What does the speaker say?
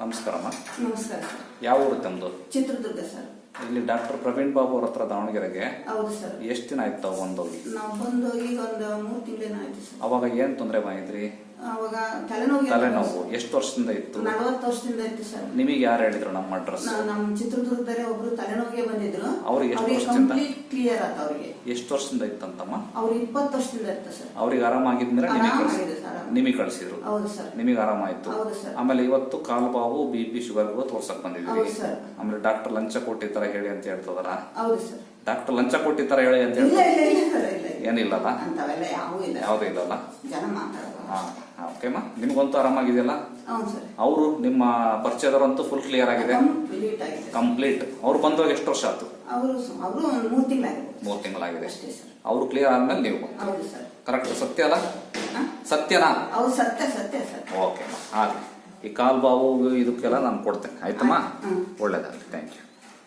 ನಮಸ್ಕಾರಮ್ಮ ನಮಸ್ಕಾರ ಸರ್. ಯಾವ ಊರು ತಮ್ಮದು ಚಿತ್ರದುರ್ಗ ಸರ್. ಇಲ್ಲಿ ಡಾಕ್ಟರ್ ಪ್ರವೀಣ್ ಬಾಬು ಅವ್ರ ಹತ್ರ ದಾವಣಗೆರೆಗೆ. ಹೌದು ಸರ್. ಎಷ್ಟು ದಿನ ಆಯ್ತು ತಾವು ಬಂದೋಗಿ ನಾವು ಬಂದು ಈಗ ಒಂದು ಮೂರು ತಿಂಗಳೇನೋ ಅವಾಗ ಏನ್ ತೊಂದರೆ ಮಾಡಿದ್ರಿ? ಅವಾಗ ತಲೆನೋವು ತಲೆನೋವು. ಎಷ್ಟು ವರ್ಷದಿಂದ ಇತ್ತು? ನಲವತ್ತು ವರ್ಷದಿಂದ ಇತ್ತು ಸರ್. ನಿಮಗೆ ಯಾರು ಹೇಳಿದ್ರು ನಮ್ಮ ಅಡ್ರೆಸ್? ನಮ್ಮ ಚಿತ್ರದುರ್ಗದಲ್ಲಿ ಒಬ್ರು ತಲೆನೋವಿಗೆ ಬಂದಿದ್ರು. ಅವ್ರಿಗೆ ಎಷ್ಟು ವರ್ಷದಿಂದ? ಕ್ಲಿಯರ್ ಆತ ಅವ್ರಿಗೆ. ಎಷ್ಟು ವರ್ಷದಿಂದ ಇತ್ತಂತಮ್ಮ? ಅವ್ರು ಇಪ್ಪತ್ತು ವರ್ಷದಿಂದ ಇತ್ತು ಸರ್. ಅವ್ರಿಗೆ ಆರಾಮಾಗಿದ್ಮೇಲೆ ನಿಮಗೆ ಸರ್. ನಿಮಗೆ ಕಳಿಸಿದ್ರು. ಹೌದು ಸರ್. ನಿಮಗೆ ಆರಾಮಾಯ್ತು. ಆಮೇಲೆ ಇವತ್ತು ಕಾಲು ಬಾವು ಬಿ ಪಿ ಶುಗರ್ಗೂ ತೋರ್ಸಕ್ ಬಂದಿದ್ವಿ ಸರ್. ಆಮೇಲೆ ಡಾಕ್ಟರ್ ಲಂಚ ಕೊಟ್ಟಿರ್ತಾರ ಹೇಳಿ ಅಂತ ಹೇಳ್ತದಲ್ಲ? ಹೌದು ಸರ್. ಡಾಕ್ಟರ್ ಲಂಚ ಕೊಟ್ಟಿರ್ತಾರ ಹೇಳಿ ಅಂತ ಹೇಳ್ತಾರೆ. ಏನಿಲ್ಲಲ್ಲ? ಅಂತವೆಲ್ಲ ಯಾವೂ ಇಲ್ಲ. ಯಾವುದೂ ಇಲ್ಲಲ್ಲ? ಜನ ಮಾತಾಡೋದು ಹಾ ಓಕೆಮ್ಮ ನಿಮ್ಗಂತೂ ಆರಾಮಾಗಿದೆಯಲ್ಲ? ಅವರು ನಿಮ್ಮ ಪರಿಚಯದವರಂತೂ ಫುಲ್ ಕ್ಲಿಯರ್ ಆಗಿದೆ? ಕಂಪ್ಲೀಟ್ ಆಗಿದೆ. ಕಂಪ್ಲೀಟ್ ಅವ್ರು ಬಂದಾಗ ಎಷ್ಟು ವರ್ಷ ಆಯ್ತು? ಅವರು ಅವರು ಒಂದು ಮೂರು ತಿಂಗಳಾಗಿದೆ. ಮೂರು ತಿಂಗಳಾಗಿದೆ. ಅಷ್ಟೇ ಸರ್. ಅವ್ರು ಕ್ಲಿಯರ್ ಆದ್ಮೇಲೆ ನೀವು? ಹೌದು ಸರ್. ಕರೆಕ್ಟ್ ಸತ್ಯ ಅಲ್ಲ? ಸತ್ಯನಾ? ಅವ್ರು ಸತ್ಯ ಸತ್ಯ ಸರ್ ಓಕೆ ಹಾಗೆ. ಈ ಕಾಲ್ ಬಾವು ಇದಕ್ಕೆಲ್ಲ ನಾನು ಕೊಡ್ತೇನೆ. ಆಯ್ತಮ್ಮ. ಒಳ್ಳೇದಾಗಲಿ. Thank you